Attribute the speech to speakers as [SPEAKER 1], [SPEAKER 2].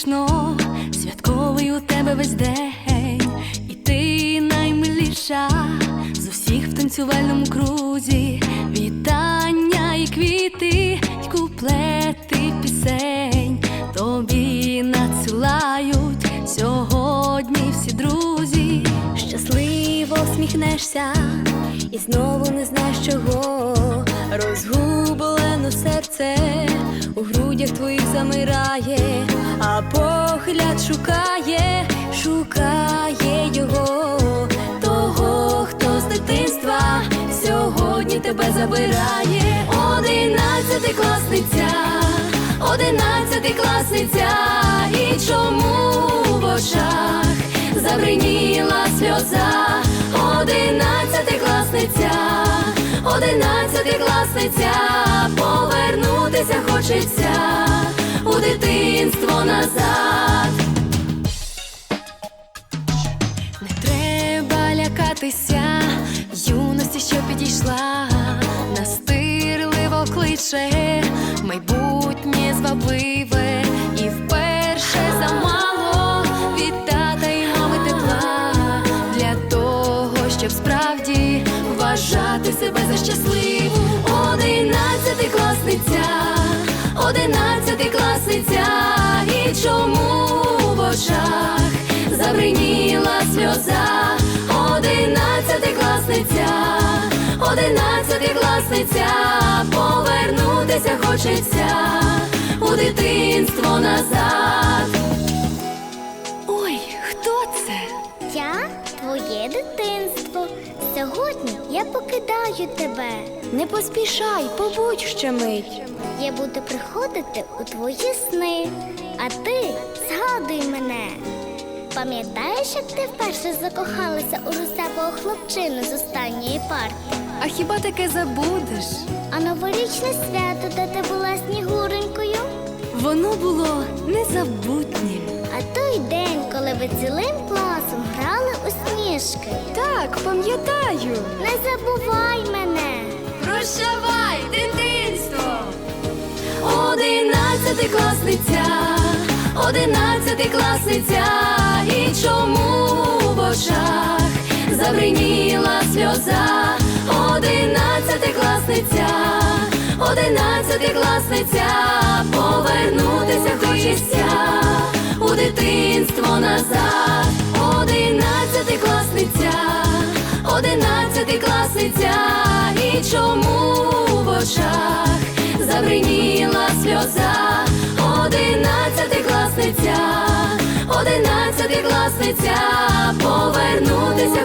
[SPEAKER 1] смішно, святковий у тебе весь день, і ти наймиліша з усіх в танцювальному крузі, вітання і квіти, й куплети пісень тобі надсилають сьогодні всі друзі. Щасливо сміхнешся і знову не знаєш чого, розгублено серце. У грудях твоїх замирає а погляд шукає, шукає його, того, хто з дитинства сьогодні тебе забирає. Одинадцяти класниця, одинадцяти класниця, і чому в очах забриніла сльоза, одинадцяти класниця, одинадцяти класниця, повернутися хочеться у дитинство назад. Не треба лякатися, юності, що підійшла, настирливо кличе, майбутнє звабливе і вперше замало від і мами тепла для того, щоб справді вважати себе за щасливу. Одинадцяти класниця, одинадцяти класниця, чому в очах забриніла сльоза, одинадцяти класниця, одинадцяти класниця, повернутися хочеться у дитинство назад. Ой, хто це?
[SPEAKER 2] Я твоє дитинство. Сьогодні я покидаю тебе.
[SPEAKER 1] Не поспішай, побудь ще мить.
[SPEAKER 2] Я буду приходити у твої сни, а ти згадуй мене. Пам'ятаєш, як ти вперше закохалася у русявого хлопчину з останньої парти?
[SPEAKER 1] А хіба таке забудеш?
[SPEAKER 2] А новорічне свято, де ти була снігуренькою?
[SPEAKER 1] Воно було незабутнім.
[SPEAKER 2] А той день, коли ви цілим класом грали у сніжки.
[SPEAKER 1] Так, пам'ятаю.
[SPEAKER 2] Не забувай мене.
[SPEAKER 1] Прощавай, дитинство! Одинадцяти класниця, одинадцяти класниця, і чому в очах забриніла сльоза, одинадцяти класниця, одинадцяти класниця, повернутися хочеться у дитинство назад, одинадцяти сльоза, одинадцяти класниця, повернутися